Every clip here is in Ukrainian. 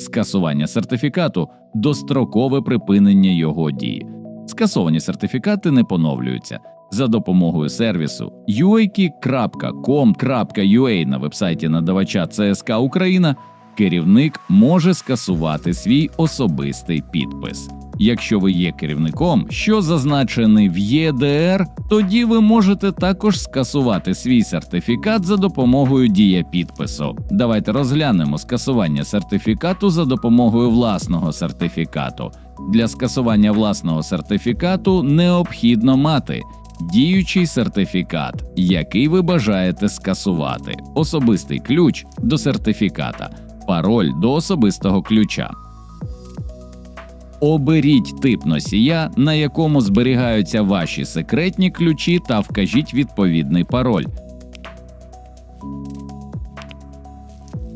скасування сертифікату, дострокове припинення його дії. Скасовані сертифікати не поновлюються. За допомогою сервісу uaki.com.ua на вебсайті надавача ЦСК Україна керівник може скасувати свій особистий підпис. Якщо ви є керівником, що зазначений в ЄДР, тоді ви можете також скасувати свій сертифікат за допомогою дія підпису. Давайте розглянемо скасування сертифікату за допомогою власного сертифікату. Для скасування власного сертифікату необхідно мати діючий сертифікат, який ви бажаєте скасувати, особистий ключ до сертифіката, пароль до особистого ключа. Оберіть тип носія, на якому зберігаються ваші секретні ключі, та вкажіть відповідний пароль.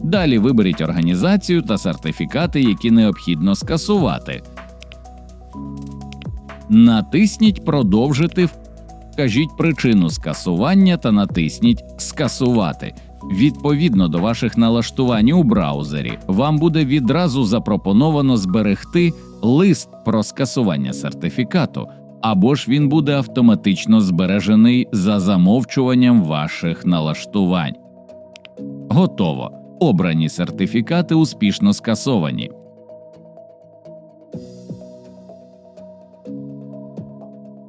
Далі виберіть організацію та сертифікати, які необхідно скасувати. Натисніть Продовжити, вкажіть причину скасування та натисніть Скасувати. Відповідно до ваших налаштувань у браузері, вам буде відразу запропоновано зберегти лист про скасування сертифікату, або ж він буде автоматично збережений за замовчуванням ваших налаштувань. Готово. Обрані сертифікати успішно скасовані.